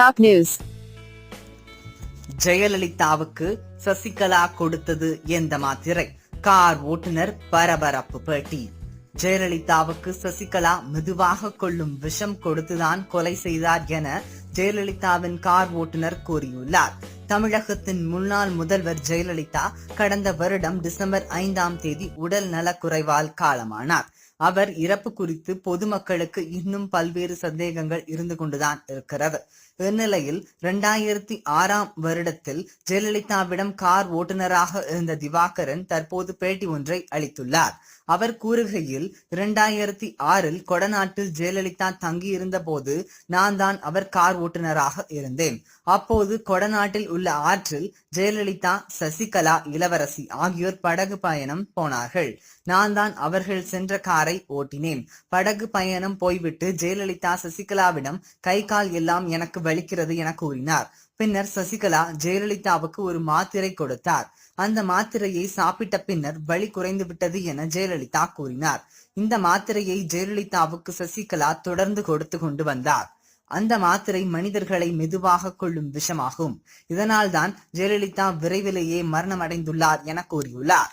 Top news ஜெயலலிதாவுக்கு சசிகலா கொடுத்தது எந்த மாத்திரை? கார் ஓட்டுநர் பரபரப்பு பேட்டி. ஜெயலலிதாவுக்கு சசிகலா மெதுவாக கொள்ளும் விஷம் கொடுத்துதான் கொலை செய்தார் என ஜெயலலிதாவின் கார் ஓட்டுநர் கூறியுள்ளார். தமிழகத்தின் முன்னாள் முதல்வர் ஜெயலலிதா கடந்த வருடம் டிசம்பர் ஐந்தாம் தேதி உடல் நலக்குறைவால் காலமானார். அவர் இறப்பு குறித்து பொதுமக்களுக்கு இன்னும் பல்வேறு சந்தேகங்கள் இருந்து கொண்டுதான் இருக்கிறது. இந்நிலையில் இரண்டாயிரத்தி ஆறாம் வருடத்தில் ஜெயலலிதாவிடம் கார் ஓட்டுநராக இருந்த திவாகரன் தற்போது பேட்டி ஒன்றை அளித்துள்ளார். அவர் கூறுகையில் இரண்டாயிரத்தி ஆறில் கொடநாட்டில் ஜெயலலிதா தங்கியிருந்த போது நான் தான் அவர் கார் ஓட்டுநராக இருந்தேன். அப்போது கொடநாட்டில் உள்ள ஆற்றில் ஜெயலலிதா சசிகலா இளவரசி ஆகியோர் படகு பயணம் போனார்கள். நான் தான் அவர்கள் சென்ற காரை ஓட்டினேன். படகு பயணம் போய்விட்டு ஜெயலலிதா சசிகலாவிடம் கை கால் எல்லாம் எனக்கு வலிக்கிறது என கூறினார். பின்னர் சசிகலா ஜெயலலிதாவுக்கு ஒரு மாத்திரை கொடுத்தார். அந்த மாத்திரையை சாப்பிட்ட பின்னர் வலி குறைந்து விட்டது என ஜெயலலிதா கூறினார். இந்த மாத்திரையை ஜெயலலிதாவுக்கு சசிகலா தொடர்ந்து கொடுத்து கொண்டு வந்தார். அந்த மாத்திரை மனிதர்களை மெதுவாக கொள்ளும் விஷமாகும். இதனால்தான் ஜெயலலிதா விரைவிலேயே மரணமடைந்துள்ளார் என கூறியுள்ளார்.